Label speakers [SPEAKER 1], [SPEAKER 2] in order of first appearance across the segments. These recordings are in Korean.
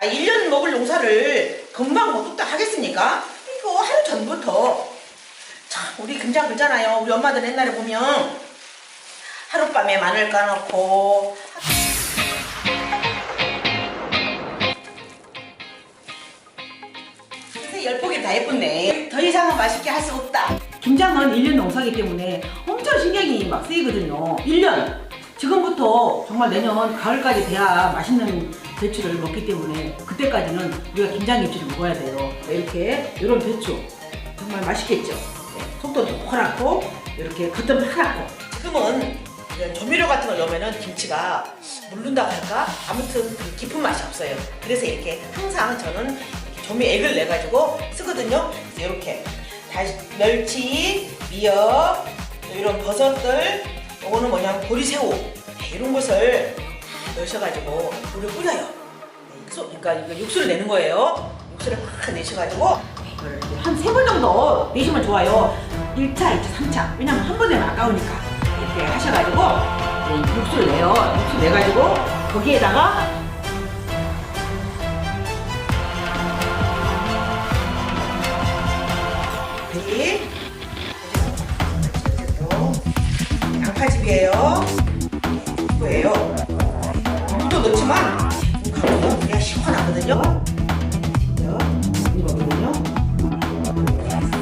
[SPEAKER 1] 아, 1년 먹을 농사를 금방 뭐 뚝딱 하겠습니까? 이거 하루 전부터 참 우리 김장 그잖아요. 우리 엄마들 옛날에 보면 하룻밤에 마늘 까놓고 열폭이 다 예쁜데 더 이상은 맛있게 할 수 없다. 김장은 1년 농사기 때문에 엄청 신경이 막 쓰이거든요. 1년. 지금부터 정말 내년 가을까지 돼야 맛있는 배추를 먹기 때문에 그때까지는 우리가 김장 김치를 먹어야 돼요. 이렇게 이런 배추 정말 맛있겠죠. 네, 속도 노랗고 이렇게 겉은 파랗고. 지금은 조미료 같은 걸 넣으면 김치가 물른다고 할까? 아무튼 그 깊은 맛이 없어요. 그래서 이렇게 항상 저는 조미액을 내 가지고 쓰거든요. 이렇게 다시 멸치, 미역, 또 이런 버섯들, 요거는 뭐냐면 보리새우 네, 이런 것을 다 넣으셔가지고 물을 뿌려요. 네, 육수, 그러니까 이거 육수를 내는 거예요. 육수를 막 내셔가지고 이걸 한 세 번 정도 내시면 좋아요. 1차, 2차, 3차. 왜냐면 한 번 내면 아까우니까. 이렇게 하셔가지고 네, 육수를 내요. 육수 내가지고 거기에다가 이 양파즙이에요. 이거예요. 물도 넣지만 가면 그냥 시원하거든요. 이거거든요.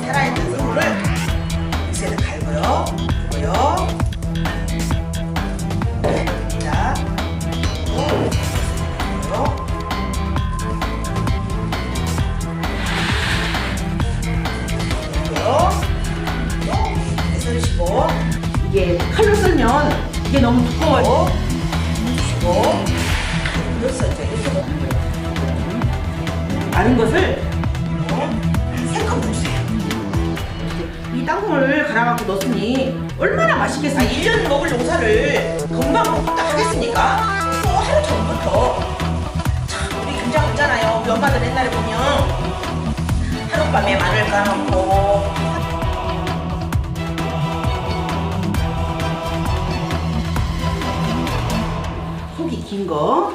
[SPEAKER 1] 살아있는 새우를 믹스에다 갈고요. 그리고요. 이게 이게 너무 두꺼워요. 이렇게 넣는 거예요. 마른 것을 세컵 넣으세요. 이 땅콩을 갈아갖고 넣었으니 얼마나 맛있겠어요. 아, 1년 먹을 농사를 금방 먹다 하겠습니까? 또 하루 전부터 참 우리 김장 있잖아요. 우리 엄마들 옛날에 보면 하룻밤에 마늘 까놓고 긴 거,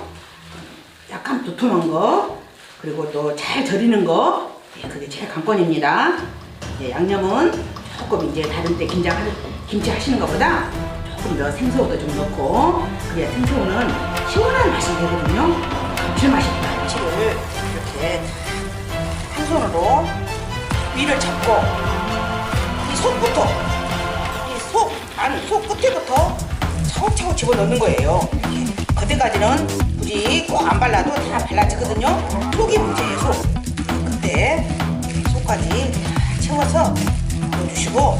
[SPEAKER 1] 약간 두툼한 거, 그리고 또 잘 절이는 거, 예, 그게 제일 관건입니다. 예, 양념은 조금 이제 다른 때 김장 하, 김치 하시는 것보다 조금 더 생새우도 좀 넣고, 그래야 생새우는 시원한 맛이 되거든요. 감칠맛이 나요. 김치를 이렇게 한 손으로 위를 잡고, 이 속부터, 이 속, 안, 속 끝에부터 차곡차곡 집어넣는 거예요. 이렇게. 그때까지는 굳이 꼭 안 발라도 다 발라지거든요. 속이 문제예요, 속. 그때 속까지 다 채워서 넣어주시고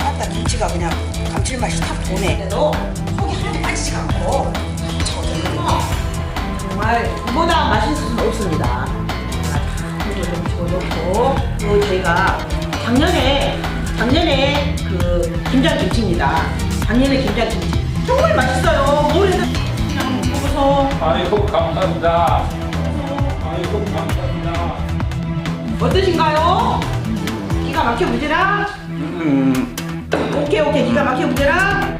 [SPEAKER 1] 아따 김치가 그냥 감칠맛이 탁 도네. 그래도 속이 하나도 빠지지가 않고 정말 이보다 맛있을 수는 없습니다. 좀 집어넣고 또 저희가 작년에 작년에 그 김장 김치입니다. 작년에 김장 김치 정말 맛있어요. 뭘 해도 그냥 먹어서
[SPEAKER 2] 아이고 감사합니다. 아이고 감사합니다.
[SPEAKER 1] 어떠신가요? 기가 막혀 보지라?
[SPEAKER 2] 음,
[SPEAKER 1] 오케이 오케이 기가 막혀 보지라?